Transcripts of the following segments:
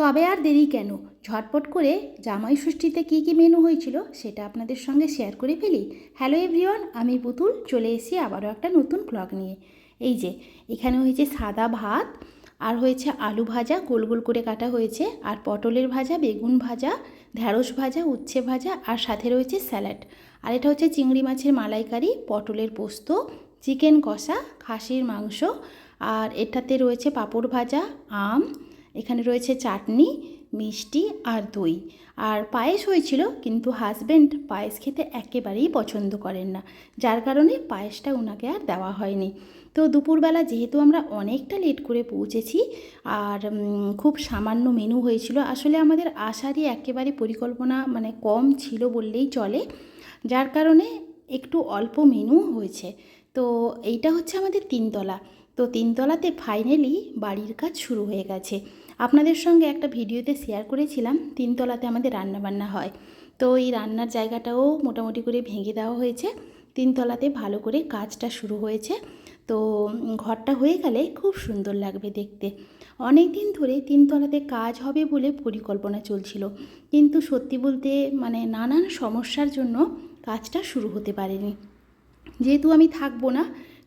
তবে আর দেরি কেন? ঝটপট করে জামাই ষষ্ঠীতে কী কী মেনু হয়েছিল সেটা আপনাদের সঙ্গে শেয়ার করে ফেলি। হ্যালো এভরিওয়ান আমি পুতুল, চলে এসেছি আবারও একটা নতুন ব্লগ নিয়ে। এই যে, এখানে হয়েছে সাদা ভাত, আর হয়েছে আলু ভাজা, গোল গোল করে কাটা হয়েছে, আর পটলের ভাজা, বেগুন ভাজা ঢ্যাঁড়স ভাজা, উচ্ছে ভাজা, আর সাথে রয়েছে স্যালাড আর এটা হচ্ছে চিংড়ি মাছের মালাইকারি, পটলের পোস্ত চিকেন কষা, খাসির মাংস, আর এটাতে রয়েছে পাঁপড় ভাজা, আম এখানে রয়েছে চাটনি, মিষ্টি আর দই। আর পায়েস হয়েছিল, কিন্তু হাজব্যান্ড পায়েস খেতে একেবারেই পছন্দ করেন না। যার কারণে পায়েসটা ওনাকে আর দেওয়া হয়নি। তো দুপুরবেলা যেহেতু আমরা অনেকটা লেট করে পৌঁছেছি, আর খুব সামান্য মেনু হয়েছিল, আসলে আমাদের আসারই একেবারে পরিকল্পনা মানে কম ছিল বললেই চলে। যার কারণে একটু অল্প মেনু হয়েছে। তো এইটা হচ্ছে আমাদের তিনতলা। তো তিনতলাতে ফাইনালি বাড়ির কাজ শুরু হয়ে গেছে। আপনাদের সঙ্গে একটা ভিডিওতে শেয়ার করেছিলাম, তিনতলাতে আমাদের রান্নাবান্না হয়। তো এই রান্নার জায়গাটাও মোটামুটি করে ভেঙে দেওয়া হয়েছে, তিনতলাতে ভালো করে কাজটা শুরু হয়েছে। তো ঘরটা হয়ে গেলে খুব সুন্দর লাগবে দেখতে। অনেক দিন ধরে তিনতলাতে কাজ হবে বলে পরিকল্পনা চলছিল, কিন্তু সত্যি বলতে মানে নানান সমস্যার জন্য কাজটা শুরু হতে পারেনি। যেহেতু আমি থাকব না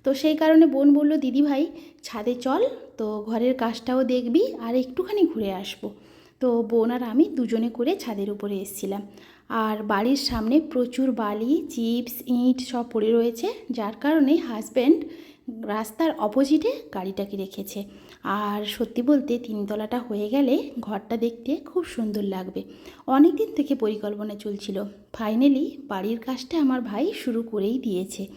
তো সেই কারণে বোন বলল, দিদি ভাই, ছাদে চল, তো ঘরের কাজটাও দেখবি আর একটুখানি ঘুরে আসব। তো বোন আর আমি দুজনে করে ছাদের উপরে এসেছিলাম। আর বাড়ির সামনে প্রচুর বালি, চিপস, ইট সব পড়ে রয়েছে, যার কারণে হাজব্যান্ড রাস্তার অপোজিটে গাড়িটাকে রেখেছে। আর সত্যি বলতে তিনতলাটা হয়ে গেলে ঘরটা দেখতে খুব সুন্দর লাগবে। অনেক দিন থেকে পরিকল্পনা চলছিল। ফাইনালি বাড়ির কাজটা আমার ভাই শুরু করেই দিয়েছে।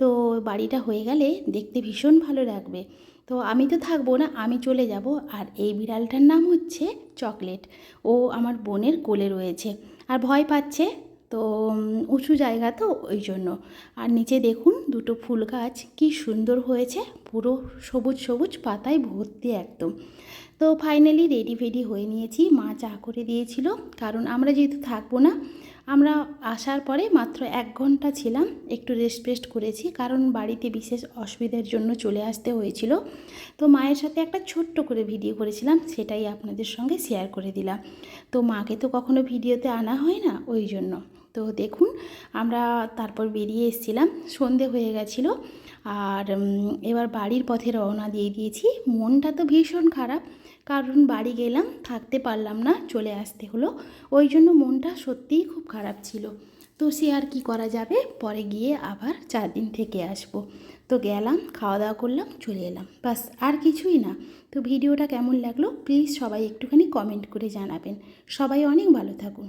তো বাড়িটা হয়ে গেলে দেখতে ভীষণ ভালো লাগবে। তো আমি তো থাকব না, আমি চলে যাব। আর এই বিড়ালটার নাম হচ্ছে চকলেট। ও আমার বোনের কোলে রয়েছে। আর ভয় পাচ্ছে, তো উঁচু জায়গা তো ওই জন্য। আর নিচে দেখুন দুটো ফুল গাছ, কি সুন্দর হয়েছে। পুরো সবুজ সবুজ পাতায় ভর্তি একদম। তো ফাইনালি রেডি ফেডি হয়ে নিয়েছি। মা চা করে দিয়েছিল, কারণ আমরা যেহেতু থাকব না আমরা আসার পরে মাত্র এক ঘণ্টা ছিলাম, একটু রেস্ট ফেস্ট করেছি কারণ বাড়িতে বিশেষ অসুবিধার জন্য চলে আসতে হয়েছিল। তো মায়ের সাথে একটা ছোট্ট করে ভিডিও করেছিলাম, সেটাই আপনাদের সঙ্গে শেয়ার করে দিলাম। তো মাকে তো কখনো ভিডিওতে আনা হয় না, ওই জন্য। তো দেখুন, আমরা তারপর বেরিয়ে এসেছিলাম, সন্ধে হয়ে গেছিল, আর এবার বাড়ির পথে রওনা দিয়ে দিয়েছি। মনটা তো ভীষণ খারাপ, কারণ বাড়ি গেলাম, থাকতে পারলাম না, চলে আসতে হলো, ওই জন্য মনটা সত্যিই খুব খারাপ ছিল। তো সে আর কি করা যাবে, পরে গিয়ে আবার চার দিন থেকে আসব। তো গেলাম খাওয়া দাওয়া করলাম, চলে এলাম, বাস, আর কিছুই না। তো ভিডিওটা কেমন লাগল, প্লিজ সবাই একটুখানি কমেন্ট করে জানাবেন। সবাই অনেক ভালো থাকুন।